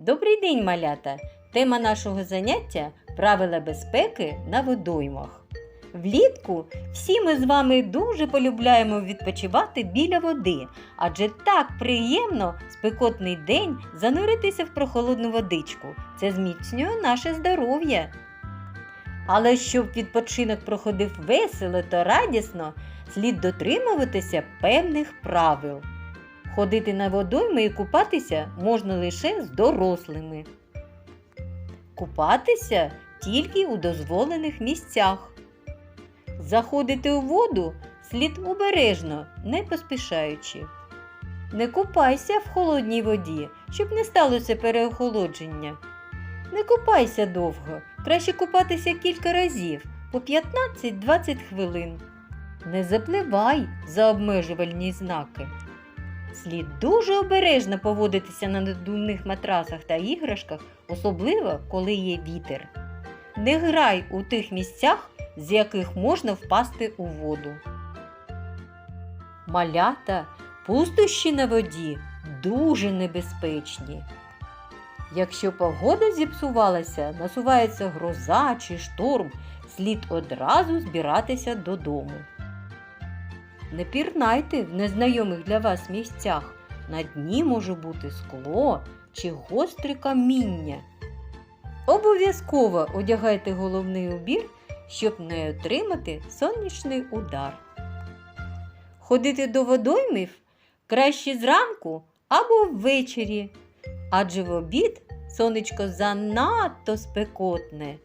Добрий день, малята! Тема нашого заняття правила безпеки на водоймах. Влітку всі ми з вами дуже полюбляємо відпочивати біля води, адже так приємно спекотний день зануритися в прохолодну водичку. Це зміцнює наше здоров'я. Але щоб відпочинок проходив весело та радісно, слід дотримуватися певних правил. Ходити на водойми і купатися можна лише з дорослими. Купатися тільки у дозволених місцях. Заходити у воду слід обережно, не поспішаючи. Не купайся в холодній воді, щоб не сталося переохолодження. Не купайся довго, краще купатися кілька разів по 15-20 хвилин. Не запливай за обмежувальні знаки. Слід дуже обережно поводитися на надувних матрасах та іграшках, особливо коли є вітер. Не грай у тих місцях, з яких можна впасти у воду. Малята, пустощі на воді дуже небезпечні. Якщо погода зіпсувалася, насувається гроза чи шторм, слід одразу збиратися додому. Не пірнайте в незнайомих для вас місцях. На дні може бути скло чи гостре каміння. Обов'язково одягайте головний убір, щоб не отримати сонячний удар. Ходити до водоймів краще зранку або ввечері, адже в обід сонечко занадто спекотне.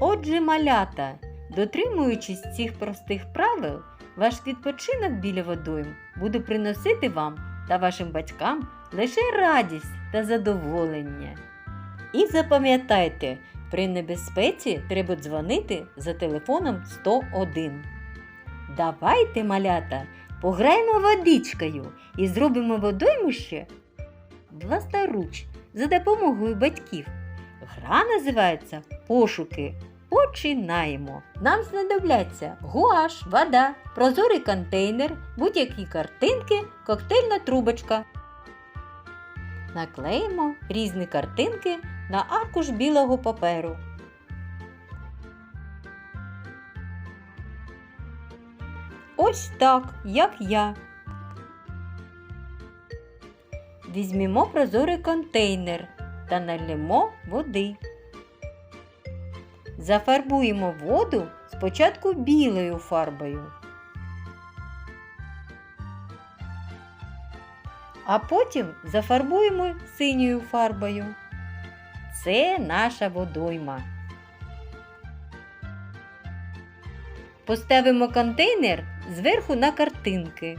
Отже, малята, дотримуючись цих простих правил, ваш відпочинок біля водойм буде приносити вам та вашим батькам лише радість та задоволення. І запам'ятайте, при небезпеці треба дзвонити за телефоном 101. Давайте, малята, пограємо водичкою і зробимо водоймище власноруч за допомогою батьків. Гра називається Пошуки. Починаємо. Нам знадобляться гуаш, вода, прозорий контейнер, будь-які картинки, коктейльна трубочка. Наклеїмо різні картинки на аркуш білого паперу. Ось так, як я. Візьмімо прозорий контейнер та налємо води. Зафарбуємо воду спочатку білою фарбою, а потім зафарбуємо синьою фарбою. Це наша водойма. Поставимо контейнер зверху на картинки.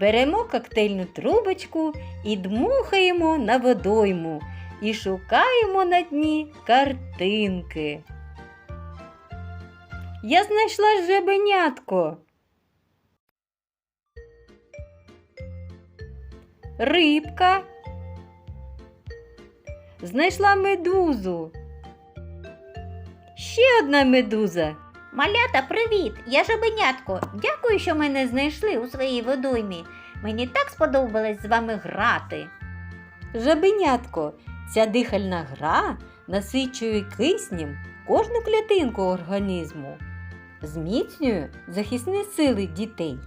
Беремо коктейльну трубочку і дмухаємо на водойму і шукаємо на дні картинки. Я знайшла жебенятко. Рибка. Знайшла медузу. Ще одна медуза. Малята, привіт! Я жабенятко. Дякую, що мене знайшли у своїй водоймі. Мені так сподобалось з вами грати. Жабенятко, ця дихальна гра насичує киснем кожну клітинку організму, зміцнює захисні сили дітей.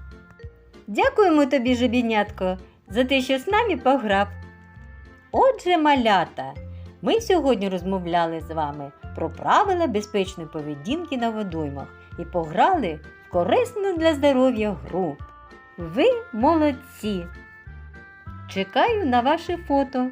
Дякуємо тобі, жабенятко, за те, що з нами пограв. Отже, малята, ми сьогодні розмовляли з вами про правила безпечної поведінки на водоймах і пограли в корисну для здоров'я гру. Ви молодці! Чекаю на ваше фото.